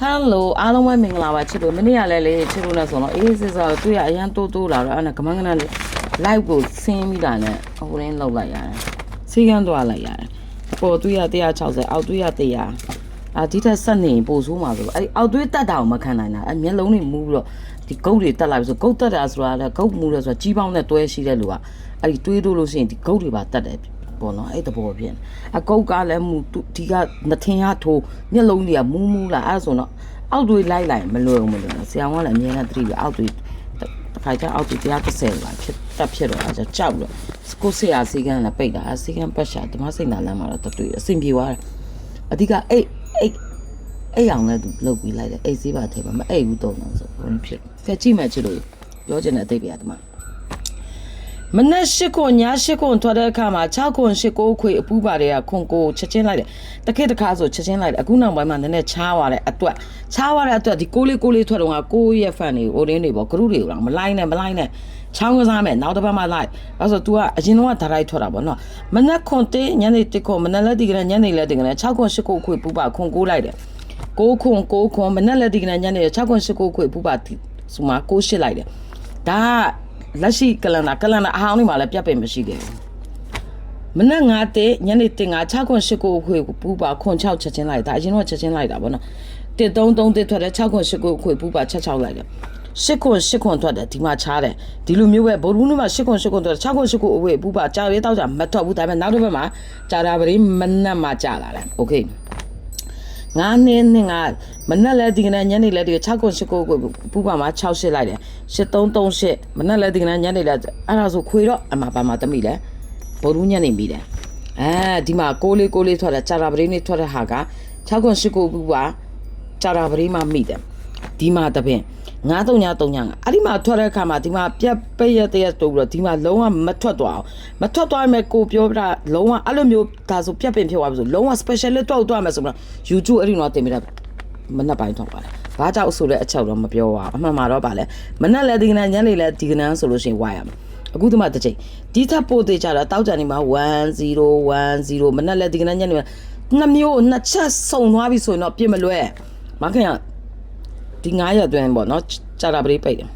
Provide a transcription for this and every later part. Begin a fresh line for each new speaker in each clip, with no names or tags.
ဟယ်လိုအားလုံးပဲမင်္ဂလာပါချစ်တို့မနေ့ကလည်းလေချစ်တို့နဲ့ဆိုတော့အေးစစ်စားတွေ့ရအရန်တိုးတိုးလာတော့အဲ့ဒါကမန်းကနလေး live ကိုဆင်းပြီးတာနဲ့ဟိုရင်းလောက်လိုက်ရတယ်စီကန်းသွားလိုက်ရတယ်ပေါ်တွေ့ရ160အောက်တွေ့ရ100အာဒီထက်ဆက်နေရင်ပိုဆိုးမှာဆိုတော့အဲ့ဒီအောက်တွေ့တက်တာကိုမခံနိုင်တာအဲ့မျက်လုံးတွေမူးပြီးတော့ဒီဂုတ်တွေတက်လိုက်ပြီဆိုဂုတ်တက်တာဆိုတာလည်းဂုတ်မူးတယ်ဆိုတာကြီးပေါင်းနဲ့တွဲရှိတဲ့လူကအဲ့ဒီတွေးတိုးလို့ရှိရင်ဒီဂုတ်တွေပါတက်တယ် ပေါ့နော်အဲ့တဘောဖြစ်နေအကုတ်ကလည်းမူသူဒီကနှထင်ရထိုးမျက်လုံးတွေကမူးမူးလာအဲ့ဒါဆိုတော့အောက်တွေလိုက်လိုက်မလွယ်ဘူးမလွယ်ဘူးဆရာကလည်းအမြဲတမ်းသတိပြအောက်တွေတခါကျအောက်တွေ130လာဖြစ်တက်ဖြစ်တော့အဲ့ဒါကြောက်လို့ကိုဆရာစီကန်းလည်းပိတ်တာစီကန်းပတ်ရှာဓမ္မစိတ်နာလမ်းမှာတော့တွေ့အဆင်ပြေသွားတယ်အဓိကအိတ်အိတ်အိတ်အောင်လည်းသူလုတ်ပြီးလိုက်တယ်အိတ်စေးပါထဲပါမအိတ်ဘူးတော့တော့ဆိုဘယ်ဖြစ်ဖက်ကြည့်မှချစ်လို့ပြောချင်တဲ့အသိပြတမ မနေ့ရှိခွန်ညရှိခွန်ထွက်တဲ့အခါမှာ6ခွန်8ကိုခွေအပူပါတွေကခွန်ကိုချက်ချင်းလိုက်တယ်တခေတ်တစ်ခါဆိုချက်ချင်းလိုက်တယ်အခုနောက်ပိုင်းမှာနည်းနည်းချားသွားတဲ့အတွက်ချားသွားတဲ့အတွက်ဒီကိုလေးကိုလေးထွက်တော့ကကိုရဲ့ဖန်တွေအိုရင်းတွေပေါ့ဂရုတွေကိုတော့မလိုက်နဲ့မလိုက်နဲ့ချောင်းကစားမယ်နောက်တစ်ပတ်မှလိုက်ဒါဆို तू ကအရင်တော့ဓာတ်ရိုက်ထွက်တာပေါ့နော်မနက်ခွန်တေးညနေတစ်ခွန်မနက်လက်ဒီကနေ့ညနေလက်ဒီကနေ့6ခွန်8ကိုခွေပူပါခွန်ကိုလိုက်တယ်ကိုခွန်ကိုခွန်မနက်လက်ဒီကနေ့ညနေ6ခွန်8ကိုခွေပူပါဆိုမှကိုရှစ်လိုက်တယ်ဒါက လက်ရှိကလန်ဒါကလန်ဒါအဟောင်းလေးမှာလည်းပြတ်ပင်မရှိခဲ့ဘူးမနက်9တဲ့ညနေတင်9 6ခွန်8ကိုခွေပူပါခွန်6ချက်ချင်းလိုက်ဒါအရင်တော့ချက်ချင်းလိုက်တာပေါ့နော်တစ်3 3တစ်ထွက်တယ်6ခွန်8ကိုခွေပူပါချက်6လိုက်တယ်ရှစ်ခွန်ရှစ်ခွန်ထွက်တယ်ဒီမှာချားတယ်ဒီလိုမျိုးပဲဗိုလ်ဘူးနုမှာရှစ်ခွန်ရှစ်ခွန်ထွက်တယ်6ခွန်ရှစ်ခွန်အဝေးပူပါကြာရေးတောက်ကြမထွက်ဘူးဒါပေမဲ့နောက်တစ်ဘက်မှာကြာတာပရိမနက်မှာကြာလာတယ်โอเค ငါးနှစ်နှစ်ငါမနက်လဲဒီကနေ့ညနေလဲဒီ6ခွန်8ကိုကိုပူပါမှာ6ရှစ်လိုက်တယ်8338မနက်လဲဒီကနေ့ညနေလဲအဲ့ဒါဆိုခွေတော့အမပါမှာတမိလဲဗိုလ်ဘူးညနေမိတယ်အဲဒီမှာကိုလေးကိုလေးထွက်တယ်ကြာတာပရိနေထွက်တဲ့ဟာက6ခွန်8ကိုပူပါကြာတာပရိမှမိတယ် ဒီမှာတပင်9339အဲ့ဒီမှာထွက်တဲ့အခါမှာဒီမှာပြက်ပိတ်ရတဲ့တိုးပြီးတော့ဒီမှာလုံးဝမထွက်သွားအောင်မထွက်သွားရင်ကိုပြောပြတာလုံးဝအဲ့လိုမျိုးဒါဆိုပြက်ပင်ဖြစ်သွားပြီဆိုလုံးဝ specialist တော့သွားမယ်ဆိုတော့ YouTube အဲ့ဒီတော့တင်ပြတာမနှက်ပိုင်းထွက်သွားတယ်ဘာကြောက်ဆိုတဲ့အချက်တော့မပြောပါဘူးအမှန်မှာတော့ဗာလဲမနှက်လဲဒီကနေ့ညနေလဲဒီကနေ့ဆိုလို့ရှိရင်ဝါရမယ်အခုဒီမှာတစ်ချိန်ဒီထပ်ပို့သေးကြတာတောက်ကြနေမှာ1010မနှက်လဲဒီကနေ့ညနေနှစ်မျိုးနှစ်ချက်စုံသွားပြီဆိုရင်တော့ပြစ်မလွဲမခင်ရ ဒီ9ရက်အတွင်းပေါ့နော်ကြာတာပရိပိတ်တယ်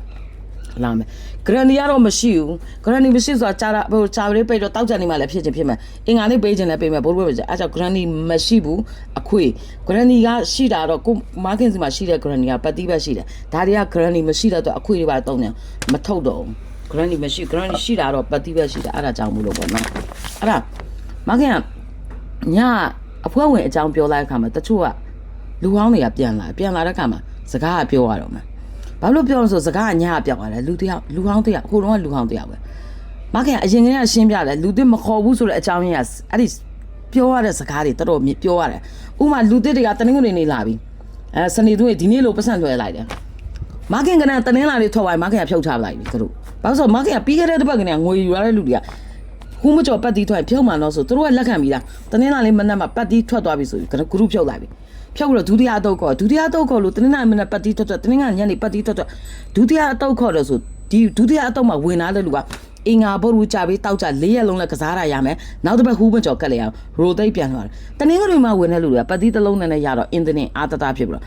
လာမယ်ဂရန်ဒီကတော့မရှိဘူးဂရန်ဒီမရှိဆိုတာကြာတာဟိုကြာပရိပိတ်တော့တောက်ကြနေမှလည်းဖြစ်ချင်းဖြစ်မယ်အင်္ဂါလေးပေးခြင်းလည်းပေးမယ်ဘိုးဘွေးပဲအဲကြောင့်ဂရန်ဒီမရှိဘူးအခွေဂရန်ဒီကရှိတာတော့ကိုမားကင်စီမှာရှိတဲ့ဂရန်ဒီကပတ်တိပဲရှိတယ်ဒါတွေကဂရန်ဒီမရှိတဲ့တော့အခွေတွေပါတုံးတယ်မထုတ်တော့ဘူးဂရန်ဒီမရှိဂရန်ဒီရှိတာတော့ပတ်တိပဲရှိတယ်အဲ့ဒါကြောင့်မလို့ပေါ့နော်အဲ့ဒါမားကင်ကညအဖွဲဝင်အကြောင်းပြောလိုက်တဲ့အခါမှာတချို့ကလူဟောင်းတွေကပြန်လာပြန်လာတဲ့အခါမှာ စကားကပြောရတော့မှာဘာလို့ပြောလို့ဆိုစကားကညကပြောင်းလာတယ်လူတယောက်လူဟောင်းတယောက်ဟိုတော့ကလူဟောင်းတယောက်ပဲမခင်အရင်ကရှင်းပြတယ်လူတစ်မခေါ်ဘူးဆိုတဲ့အကြောင်းရင်းကအဲ့ဒီပြောရတဲ့စကားတွေတော်တော်ပြောရတယ်ဥမာလူတစ်တွေကတနင်္ဂနွေနေ့လာပြီအဲစနေသူဒီနေ့လိုပတ်စံလွှဲလိုက်တယ်မခင်ကလည်းတနင်္လာနေ့ထွက်သွားမခင်ကဖြုတ်ချလိုက်ပြီသူတို့ဘာလို့ဆိုမခင်ကပြီးခဲ့တဲ့တစ်ပတ်ကငွေယူရတဲ့လူတွေကဟူးမကျော်ပတ်တီးထွက်ဖြုတ်မှန်တော့ဆိုသူတို့ကလက်ခံပြီးလားတနင်္လာနေ့မနက်မှာပတ်တီးထွက်သွားပြီဆိုပြီးဂရုဖြုတ်လိုက်ပြီ ဖြုတ်ပြီးတော့ဒုတိယအတုပ်ခေါ်ဒုတိယအတုပ်ခေါ်လို့တနင်္လာနေ့မနက်ပတ်တီးထွက်ထွက်တနင်္ဂနွေညနေပတ်တီးထွက်ထွက်ဒုတိယအတုပ်ခေါ်လို့ဆိုဒီဒုတိယအတုပ်မှာဝင်လာတဲ့လူကအင်္ဂါဘုတ်ရူကြပြီးတောက်ကြ၄ရက်လုံးလဲကစားရရမယ်နောက်တစ်ပတ်ဟူးမကျော်ကတ်လေအောင်ရိုသိပ်ပြန်သွားတယ်တနင်္ဂနွေမှာဝင်တဲ့လူတွေကပတ်တီးတစ်လုံးနဲ့ရတော့အင်တနင်အာတတာဖြစ်ပြီးတော့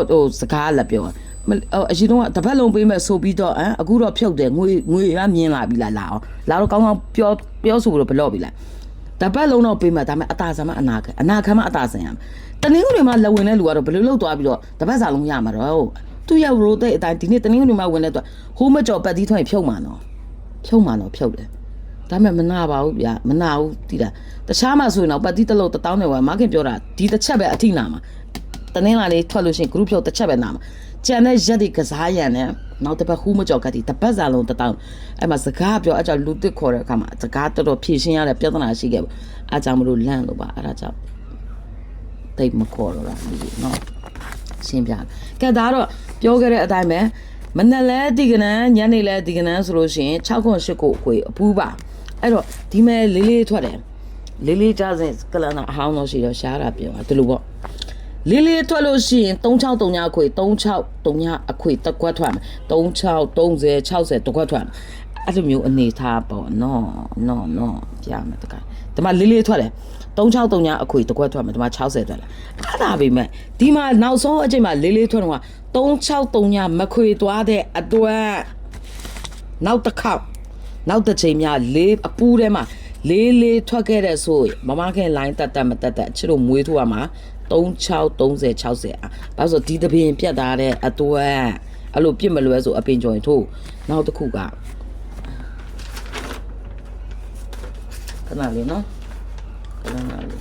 ဩဟိုစကားလက်ပြောမအရင်တော့တပတ်လုံးပေးမဲ့ဆိုပြီးတော့အမ်အခုတော့ဖြုတ်တယ်ငွေငွေရမြင်လာပြီလားလာအောင်လာတော့ကောင်းကောင်းပြောပြောဆိုလို့ဘလော့ပြီလား တပတ်လုံးတော့ပေးမဲ့ဒါပေမဲ့အတာဆံမအနာခံအနာခံမအတာဆံရမယ်တနင်္ဂနွေမှာလက်ဝင်တဲ့လူကတော့ဘယ်လိုလုပ်သွားပြီးတော့တပတ်စာလုံးရမှာတော့သူရောက်ရိုတဲ့အတိုင်းဒီနေ့တနင်္ဂနွေမှာဝင်တဲ့အတွက်ဟိုးမကြော်ပတ်သီးထွင်ဖြုတ်မှာနော်ဖြုတ်မှာနော်ဖြုတ်တယ်ဒါပေမဲ့မနာပါဘူးဗျာမနာဘူးတိတာတခြားမှဆိုရင်တော့ပတ်သီးတစ်လုံးတစ်တောင်းနဲ့ဝယ်မခင်ပြောတာဒီတစ်ချက်ပဲအထိနာမှာတနင်္လာလေးထွက်လို့ရှိရင် group ဖြုတ်တစ်ချက်ပဲနာမှာကြံတဲ့ရက်တွေကစားရံနဲ့ နောက်တစ်ပတ်ဟူးမကြော်ကတိတပတ်စာလုံးတစ်တောင်းအဲ့မှာစကားပြောအဲ့ကြောင့်လူတစ်ခေါ်တဲ့အခါမှာစကားတော်တော်ဖြည့်ရှင်းရတဲ့ပြဿနာရှိခဲ့ပါအားကြောင့်မလို့လန့်လို့ပါအဲ့ဒါကြောင့်တိတ်မခေါ်တော့တာဒီနော်ရှင်းပြတယ်ကဲဒါတော့ပြောခဲ့တဲ့အတိုင်းပဲမနက်လဲဒီကနန်းညနေလဲဒီကနန်းဆိုလို့ရှိရင်6ခွန်8ကိုအခွေအပူးပါအဲ့တော့ဒီမဲ့လေးလေးထွက်တယ်လေးလေးကြစဉ်ကလန်နာအဟောင်းလို့ရှိတော့ရှားတာပြောတာဒီလိုပေါ့ လေးလေးထွက်လို့ရှိရင်3639အခွေ3639အခွေတစ်ခွက်ထွက်မယ်36 30 60တစ်ခွက်ထွက်မယ်အဲ့လိုမျိုးအနေထားပေါ့နော်နော်နော်ပြမယ်တကယ်ဒီမှာလေးလေးထွက်တယ်363ညအခွေတစ်ခွက်ထွက်မယ်ဒီမှာ60ထွက်လာအဲ့ဒါပဲမဲ့ဒီမှာနောက်ဆုံးအချိန်မှာလေးလေးထွက်တော့363ညမခွေသွားတဲ့အတွက်နောက်တစ်ခေါက်နောက်တစ်ချိန်များလေးအပူးထဲမှာလေးလေးထွက်ခဲ့တဲ့ဆိုရင်မမခင် line တက်တက်မတက်တက်ချစ်တို့မွေးထိုးရမှာ 36 30 60อ่ะဘာလို့ဆိုဒီတပင်ပြတ်သားတဲ့အတွက်အဲ့လိုပြစ်မလွဲဆိုအပင်ကြော်ရင်ထိုးနောက်တစ်ခုကခဏလေးနော်ခဏလေး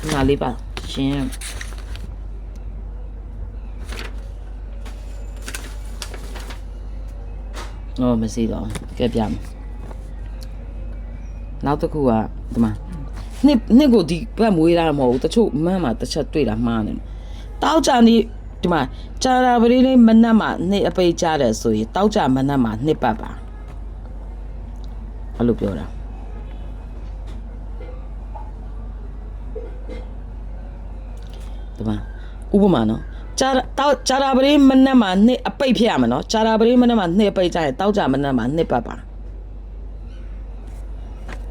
ခဏလေးပါရှင်အော်မရှိတော့ဘူးကဲပြမယ်နောက်တစ်ခုကဒီမှာ နှစ်နှစ်ကိုဒီဘက်မွေးတာမဟုတ်ဘူးတချို့မန်းမှာတစ်ချက်တွေ့တာမှားနေတယ်တောက်ကြနေဒီမှာကြာတာပရိလေးမနက်မှာနှစ်အပိတ်ကြတယ်ဆိုရင်တောက်ကြမနက်မှာနှစ်ပတ်ပါအဲ့လိုပြောတာဒီမှာဥပမာနော်ကြာတောက်ကြာတာပရိမနက်မှာနှစ်အပိတ်ဖြစ်ရမှာနော်ကြာတာပရိမနက်မှာနှစ်အပိတ်ကြရင်တောက်ကြမနက်မှာနှစ်ပတ်ပါ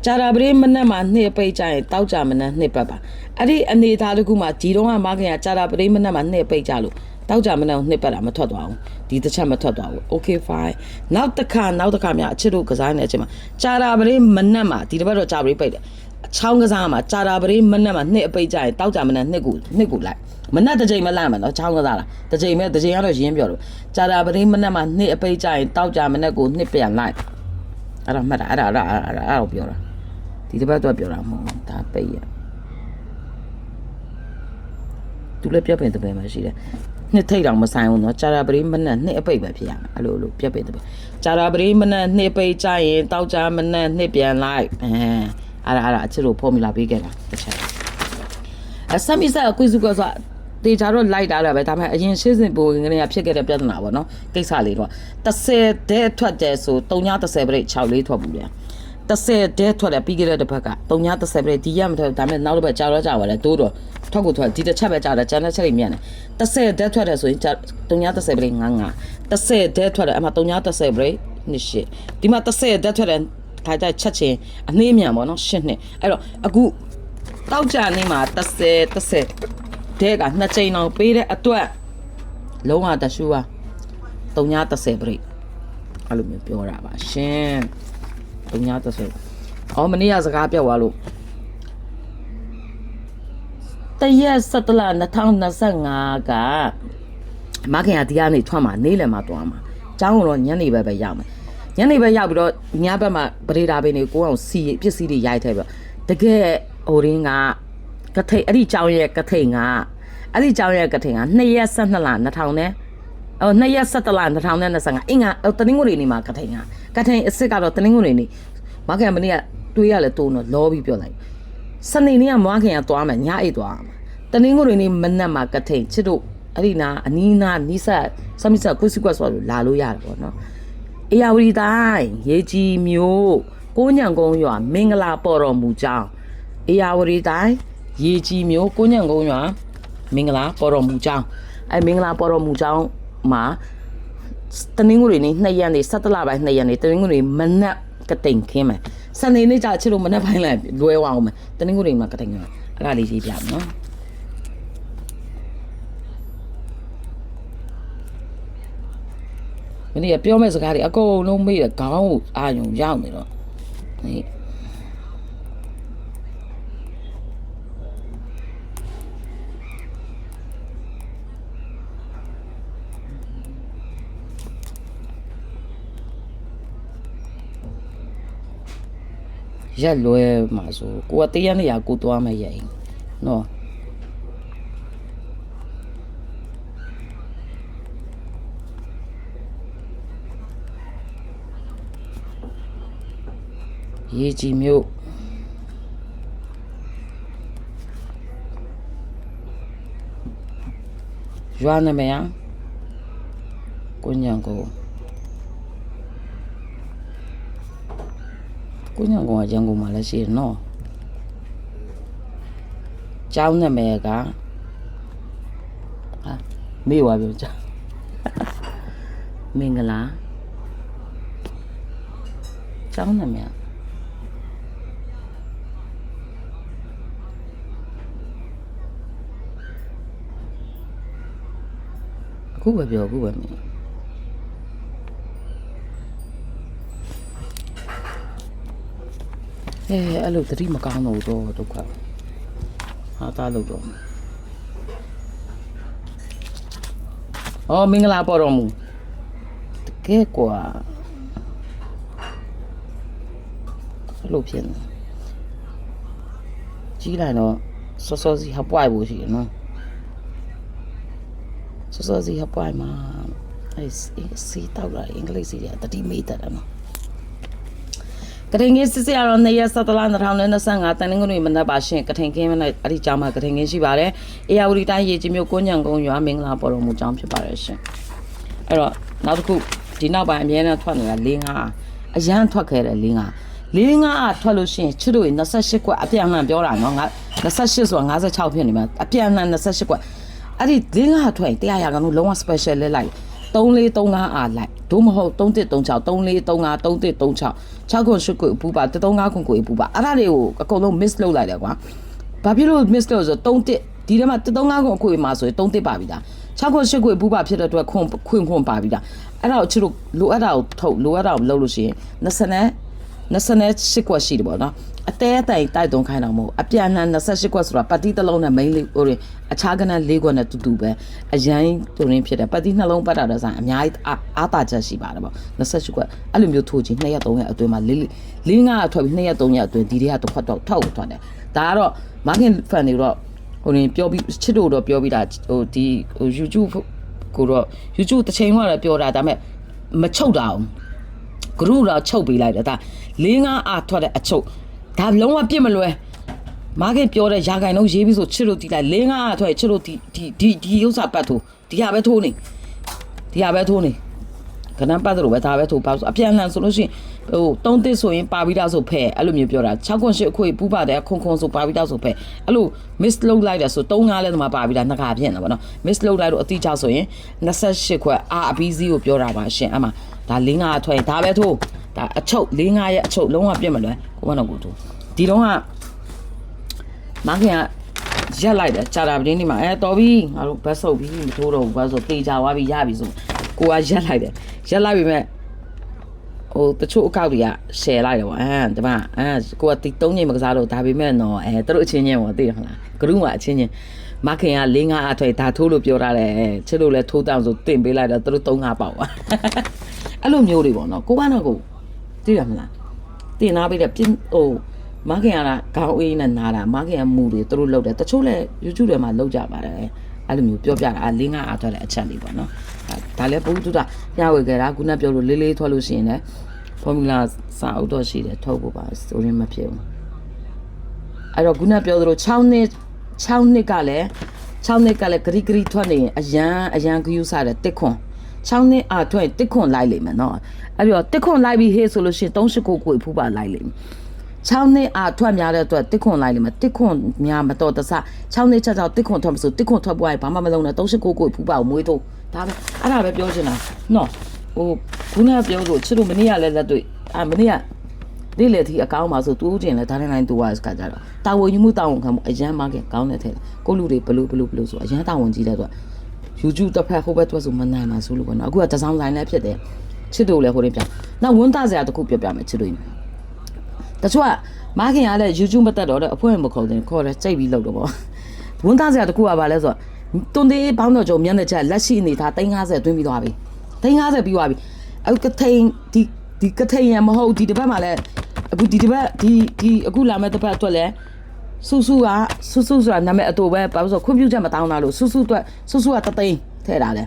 ကြာတာပရိမနက်မှာနှစ်ပိတ်ကြရင်တောက်ကြမနက်နှစ်ပတ်ပါအဲ့ဒီအနေအထားတစ်ခုမှာဒီတော့ကမခင်ကကြာတာပရိမနက်မှာနှစ်ပိတ်ကြလို့တောက်ကြမနက်နှစ်ပတ်တာမထွက်သွားဘူးဒီတစ်ချက်မထွက်သွားဘူး okay fine နောက်တစ်ခါနောက်တစ်ခါများအချစ်တို့ကစားနေတဲ့အချိန်မှာကြာတာပရိမနက်မှာဒီတစ်ပတ်တော့ကြာပရိပိတ်တယ်ချောင်းကစားမှာကြာတာပရိမနက်မှာနှစ်အပိတ်ကြရင်တောက်ကြမနက်နှစ်ကိုနှစ်ကိုလိုက်မနက်တစ်ချိန်မလန့်မှာနော်ချောင်းကစားတာတစ်ချိန်မဲ့တစ်ချိန်ကတော့ရင်းပြောလို့ကြာတာပရိမနက်မှာနှစ်အပိတ်ကြရင်တောက်ကြမနက်ကိုနှစ်ပြန်လိုက်အဲ့ဒါမှတ်တာအဲ့ဒါအဲ့ဒါအဲ့ဒါအဲ့ဒါကိုပြောတာ ဒီတစ်ပတ်တော့ပြောတာမဟုတ်ဘူးဒါပိတ်ရသူလည်းပြက်ပင်တပင်မှရှိတယ်နှစ်ထိတ်တောင်မဆိုင်ဘူးနော်ကြာရာပရိမနက်နှစ်အပိတ်ပဲဖြစ်ရမယ်အဲ့လိုလိုပြက်ပင်တပင်ကြာရာပရိမနက်နှစ်ပိတ်ကြရင်တောက်ကြမနက်နှစ်ပြန်လိုက်အဲအဲ့ဒါအဲ့ဒါအချစ်တို့ဖော်မြူလာပေးခဲ့တာတစ်ချက်အဆမ်မီဆက်အကွေစုကဆိုတေချာတော့လိုက်တာလည်းပဲဒါပေမဲ့အရင်ရှင်းစင်ပုံငနေရဖြစ်ခဲ့တဲ့ပြဿနာပေါ့နော်ကိစ္စလေးတော့30ဒဲထွက်တယ်ဆို3ည30ပြိတ်6လေးထွက်ဘူးဗျာ 30တဲထွက်တယ်ပြီးခဲ့တဲ့တစ်ဖက်က330ပဲဒီရက်မထွက်ဒါပေမဲ့နောက်တစ်ပတ်ကြာတော့ကြာပါလေတိုးတော့ထွက်ကိုထွက်ဒီတစ်ချက်ပဲကြာတယ်ကျန်တဲ့ချက်တွေမြန်တယ်30တဲထွက်တယ်ဆိုရင်330ပဲ99 30တဲထွက်တယ်အမှ330ပဲနှစ်ရှစ်ဒီမှာ30တဲထွက်တယ်ခါကြချက်ချင်းအနှေးမြန်ပေါ့နော်ရှစ်နှစ်အဲ့တော့အခုတောက်ကြနေမှာ30 30တဲကနှစ်ချိန်အောင်ပေးတဲ့အတွက်လုံးဝတရှူပါ330ပဲအဲ့လိုမျိုးပြောတာပါရှင်။ ဘုံညာ30။အော်မနေ့ကစကားပြောက်သွားလို့တရက်17လ2025ကမခင်ကဒီကနေထွက်မှာနေလယ်မှာတွားမှာ။ကျောင်းကတော့ညနေပဲပဲရောက်မယ်။ညနေပဲရောက်ပြီးတော့ညဘက်မှာပရိဒါပင်းတွေကိုအောင်စီပစ္စည်းတွေရိုက်ထည့်ပြီးတကယ်ဟိုရင်းကကထိတ်အဲ့ဒီကျောင်းရဲ့ကထိတ်ကအဲ့ဒီကျောင်းရဲ့ကထိတ်က2ရက်12လ2000နဲ့ အော်2ရက်17လ2025အင်္ဂါတနင်္ဂနွေနေ့မှာကထိန်ကကထိန်အစ်စ်ကတော့တနင်္ဂနွေနေ့မခင်မနေ့ကတွေးရလဲတိုးတော့လောပြီးပြောလိုက်စနေနေ့ကမခင်ကသွားမယ်ညအိတ်သွားမှာတနင်္ဂနွေနေ့မနက်မှာကထိန်ချစ်တို့အဲ့ဒီနာအနီးနာနီးဆက်စမစ်ဆက်ကုစီကွက်ဆိုလို့လာလို့ရတယ်ပေါ့နော်အေယာဝတီတိုင်းရေကြီးမျိုးကိုညံကုန်းရွာမင်္ဂလာပေါ်တော်မူကြောင်းအေယာဝတီတိုင်းရေကြီးမျိုးကိုညံကုန်းရွာမင်္ဂလာပေါ်တော်မူကြောင်းအဲမင်္ဂလာပေါ်တော်မူကြောင်း မှာတနင်္ဂနွေနေ့2ရက်နေ့17လပိုင်း2ရက်နေ့တနင်္ဂနွေမနက်ကတိန်ခင်းမယ်စနေနေ့ကျချစ်လို့မနက်ပိုင်းလိုက်လွဲဝအောင်မယ်တနင်္ဂနွေမှာကတိန်ခင်းမယ်အဲ့ဒါလေးရေးပြမယ်နော်မင်းကပြောမဲ့စကားတွေအကုန်လုံးမေ့ရခေါင်းကိုအာယုံရောက်နေတော့ဟေး ရက်လွဲမှာဆိုကိုကတရက်နေရကိုသွားမယ်ရဲ့နော်ရေကြီးမြို့ရွာနာမည်อ่ะကိုညံကို ကိုညောင်ကောင်ကရန်ကုန်မှာလည်းရှိတယ်နော်ကျောင်းနာမည်ကဟာမေ့ပါပြောကြမင်္ဂလာကျောင်းနာမည်အခုပဲပြောအခုပဲမြင် အဲအဲ့လိုတတိမကောင်းတော့တော့ဒုက္ခဟာတာလို့တော့အော်မင်္ဂလာပေါ်တော်မူတကယ်ကွာအဲ့လိုဖြစ်နေကြီးလိုက်တော့စောစောစီဟပွိုက်ဖို့ရှိတယ်နော်စောစောစီဟပွိုင်မှာအဲစီတောက်လာအင်္ဂလိပ်စီရတတိမေးတတ်တယ်နော် ကထိန်ကင်းစစ်စရတော့နေရဆက်တလား2025တန်လင်းကနေ့မနက်ပါရှင်ကထိန်ကင်းမနဲ့အဲ့ဒီကြောင်မှာကထိန်ကင်းရှိပါတယ်အေယာဝတီတိုင်းရေကြီးမြို့ကိုညံကုန်းရွာမင်္ဂလာပေါ်တော်မူကြောင်းဖြစ်ပါတယ်ရှင်အဲ့တော့နောက်တစ်ခုဒီနောက်ပိုင်းအများနဲ့ထွက်နေတာ၄5အရန်ထွက်ခဲ့တယ်၄5၄5ထွက်လို့ရှိရင်ချစ်တို့28ကွက်အပြန်အလှန်ပြောတာနော်ငါ28ဆိုတာ56ဖြစ်နေမှာအပြန်အလှန်28ကွက်အဲ့ဒီလင်းကထွက်ရင်တရားရကောင်လုံးဝ special လဲလိုက် 3435အားလိုက်ဒို့မဟုတ်3136 3435 3136 6ခု8ခုပူပါ335ခုကိုပူပါအဲ့ဒါတွေကိုအကုန်လုံး miss လုပ်လိုက်တယ်ကွာဘာဖြစ်လို့ miss လုပ်ဆို31ဒီထဲမှာ335ခုအခွေမှာဆိုရင်31ပါပြီလား6ခု8ခုပူပါဖြစ်တဲ့အတွက်ခွန်ခွင်ခွန်ပါပြီလားအဲ့ဒါကိုချစ်တို့လိုအပ်တာကိုထုတ်လိုအပ်တာကိုလုပ်လို့ရှိရင်20နဲ့28ကွက်ရှိတယ်ပေါ့နော် အတဲအတိုင်တိုက်တုံခိုင်းတော့မဟုတ်အပြန်အလှန်28ကွက်ဆိုတာပတ်တိတစ်လုံးနဲ့ main လေးဟိုရင်အခြားကန၄ကွက်နဲ့တူတူပဲအရင်တူရင်းဖြစ်တယ်ပတ်တိနှလုံးပတ်တာတော့ဆိုင်အများကြီးအားအားတာချက်ရှိပါတယ်ပေါ့28ကွက်အဲ့လိုမျိုးထိုးချင်း2ရက်3ရက်အတွင်းမှာလေးလေးငါအထွက်ပြီး2ရက်3ရက်အတွင်းဒီတွေကတစ်ခွက်တော့ထောက်ထွက်တယ်ဒါကတော့ market fan တွေတော့ဟိုရင်ပြောပြီးချစ်တို့တော့ပြောပြီးတာဟိုဒီဟို YouTube ကိုတော့ YouTube တစ်ချိန်မှလည်းပြောတာဒါပေမဲ့မချုပ်တာအောင်ဂရုတော့ချုပ်ပေးလိုက်တယ်ဒါ၄၅အားထွက်တဲ့အချုပ် ဒါလုံးဝပြစ်မလွဲမားကပြောတဲ့ရာဂိုင်လုံးရေးပြီးဆိုချစ်လို့တီးလိုက်၄၅အားထွက်ချစ်လို့ဒီဒီဒီဒီဥစ္စာပတ်ထိုးဒီဟာပဲထိုးနေဒီဟာပဲထိုးနေခဏပတ်တော့ပဲဒါပဲထိုးပါဆိုအပြန်လှန်ဆိုလို့ရှိရင်ဟိုတုံးတစ်ဆိုရင်ပါပြီးသားဆိုဖဲအဲ့လိုမျိုးပြောတာ6ခွန်8အခွေပူပါတယ်ခွန်ခွန်ဆိုပါပြီးသားဆိုဖဲအဲ့လို miss လုပ်လိုက်တယ်ဆို3 5လဲဒီမှာပါပြီးသားနှစ်ခါဖြစ်နေပါတော့ miss လုပ်လိုက်တော့အတိအကျဆိုရင်28ခွက်အာအပီးစီးကိုပြောတာပါရှင်အမှဒါ၄၅အထွက်ရင်ဒါပဲထိုး ဒါအချုပ်၄၅ရဲ့အချုပ်လုံးဝပြတ်မလွယ်ကိုမတော့ကိုထိုးဒီတော့ကမခင်ကရက်လိုက်တယ်ကြာတာပတင်းဒီမှာအဲတော်ပြီငါတို့ဘတ်ဆုပ်ပြီမထိုးတော့ဘူးဘတ်ဆိုတေချာသွားပြီရပြီဆိုကိုကရက်လိုက်တယ်ရက်လိုက်ပြီမဲ့ဟိုတချို့အကောက်တွေက share လိုက်တယ်ပေါ့အဲဒီမှာအဲကိုကတီ၃ချိန်မကစားတော့ဒါပေမဲ့တော့အဲသူတို့အချင်းချင်းပေါ့သိရမလားဂရုမှာအချင်းချင်းမခင်က၄၅အထွေဒါထိုးလို့ပြောထားတယ်ချစ်လို့လဲထိုးတောင်ဆိုတင်ပေးလိုက်တော့သူတို့၃၅ပေါက်ပါအဲ့လိုမျိုးတွေပေါ့နော်ကိုကတော့ကို သိရမလားတင်နာပေးတဲ့ပြင်းဟိုမခင်ကခေါင်းအေးနဲ့နားတာမခင်ကမူတွေသူတို့လောက်တယ်တချို့လဲ YouTube ထဲမှာလောက်ကြပါတယ်အဲ့လိုမျိုးပြောပြတာအလင်းကအထွက်တဲ့အချက်လေးပေါ့နော်ဒါလည်းဘုသူတာညဝေခဲ့တာခုနပြောလို့လေးလေးထွက်လို့ရှိရင်လည်းဖော်မူလာစာအုပ်တော့ရှိတယ်ထုတ်ဖို့ပါဆိုရင်မဖြစ်ဘူးအဲ့တော့ခုနပြောသလို6နှစ်6နှစ်ကလည်း6နှစ်ကလည်းဂရီဂရီထွက်နေရင်အရန်အရန်ဂယူးစားတယ်တစ်ခွန် 6နှစ်အာထွက်ရင်တစ်ခွန်လိုက်လိမ့်မယ်နော်အဲ့တော့တစ်ခွန်လိုက်ပြီးဟေးဆိုလို့ရှိရင်39ကိုဖူးပါလိုက်လိမ့်မယ်6နှစ်အာထွက်များတဲ့အတွက်တစ်ခွန်လိုက်လိမ့်မယ်တစ်ခွန်များမတော်တဆ6နှစ်ချက်ကြောင့်တစ်ခွန်ထွက်မဆိုတစ်ခွန်ထွက်ပွားရင်ဘာမှမလုံးနဲ့39ကိုဖူးပါကိုမွေးတော့ဒါပဲအဲ့ဒါပဲပြောချင်တာနော်ဟိုခုနကပြောလို့ချစ်လို့မနေ့ကလည်းလက်တွေ့အာမနေ့ကဒီလေဒီအကောင်းပါဆိုတူးကျင်လဲဒါတိုင်းတိုင်းတူရစကကြတော့တာဝန်ယူမှုတာဝန်ခံမှုအရန်မကကောင်းတဲ့ထဲကိုလူတွေဘလူးဘလူးဘလူးဆိုအရန်တာဝန်ကြီးတဲ့အတွက် YouTube တစ်ဖက်ဟိုဘက်တွက်ဆိုမနိုင်ပါဆိုလို့ပေါ့နော်အခုကတစောင်းဆိုင်လည်းဖြစ်တယ်ချစ်တို့လည်းဟိုရင်းပြနောက်ဝန်သားစရာတစ်ခုပြောပြမယ်ချစ်တို့တချို့ကမခင်ရတဲ့ YouTube မတက်တော့တဲ့အဖွဲ့မခေါ်တဲ့ခေါ်တယ်ကြိတ်ပြီးလောက်တော့ပေါ့ဝန်သားစရာတစ်ခုကဘာလဲဆိုတော့တွန်သေးဘောင်းတော်ကြုံမျက်နှာချက်လက်ရှိအနေထား350တွင်းပြီးသွားပြီ350ပြီးသွားပြီအခုကထိန်ဒီဒီကထိန်ရမဟုတ်ဒီတစ်ပတ်မှလည်းအခုဒီတစ်ပတ်ဒီဒီအခုလာမဲ့တစ်ပတ်အတွက်လည်း ဆူဆူကဆူဆူဆိုတာနာမည်အတူပဲဘာလို့ဆိုခွင့်ပြုချက်မတောင်းတာလို့ဆူဆူအတွက်ဆူဆူကတသိန်းထဲတာလေ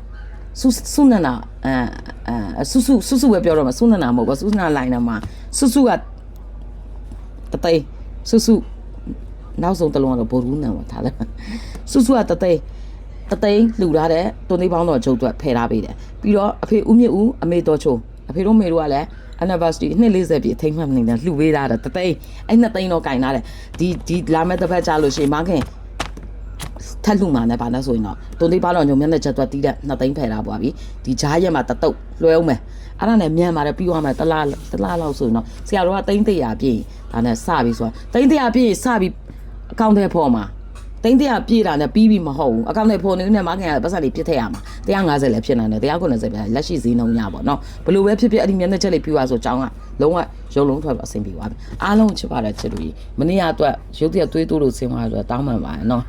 ဆူဆူနနာအဲအဲဆူဆူဆူဆူပဲပြောတော့မှာဆူနနာမဟုတ်ပါဆူနနာလိုင်းနာမှာဆူဆူကတသိန်းဆူဆူနောက်ဆုံးတစ်လုံးကတော့ဘောရူးနံပါထားတယ်ဆူဆူကတသိန်းတသိန်းလှူထားတဲ့တွန်သေးပေါင်းတော်ကျုပ်အတွက်ဖယ်ထားပေးတယ်ပြီးတော့အဖေဦးမြင့်ဦးအမေတော်ချို အဖေတို့မေတို့ကလည်း anniversary နှစ်40ပြည့်အထိမ်းမှတ်နေတဲ့လှူပေးထားတယ်တသိန်းအဲ့နှစ်သိန်းတော့ကင်ထားတယ်ဒီဒီလာမဲ့တစ်ဖက်ကြလို့ရှိရင်မခင်ထက်လှမှာနဲ့ဗာလဲဆိုရင်တော့တွန်သေးပေါင်းတော်ညုံမျက်နှာချက်သွားတီးတဲ့နှစ်သိန်းဖယ်ထားပွားပြီဒီဂျားရက်မှာတတုတ်လွှဲအောင်မယ်အဲ့ဒါနဲ့မြန်ပါတယ်ပြီးသွားမယ်တလားတလားလောက်ဆိုရင်တော့ဆရာတော်ကသိန်း100ပြည့်ဒါနဲ့စပြီဆိုတော့သိန်း100ပြည့်စပြီအကောင့်ထဲပေါ်မှာ တိန်းတရာပြေးတာနဲ့ပြီးပြီမဟုတ်ဘူးအကောင့်နဲ့ဖော်နေနေမှာခင်ရပတ်စံလေးပြစ်ထည့်ရမှာ150လည်းဖြစ်နိုင်တယ်190ပဲလက်ရှိဈေးနှုန်းညပေါ့နော်ဘယ်လိုပဲဖြစ်ဖြစ်အဲ့ဒီမျက်နှာချက်လေးပြပါဆိုအကြောင်းကလုံးဝရုံလုံးထွက်တော့အဆင်ပြေသွားပြီအားလုံးချစ်ပါတယ်ချစ်လို့ကြီးမနေ့ကတော့ရုပ်တရက်သွေးတိုးလို့ဆင်းသွားတော့တောင်းပန်ပါတယ်နော်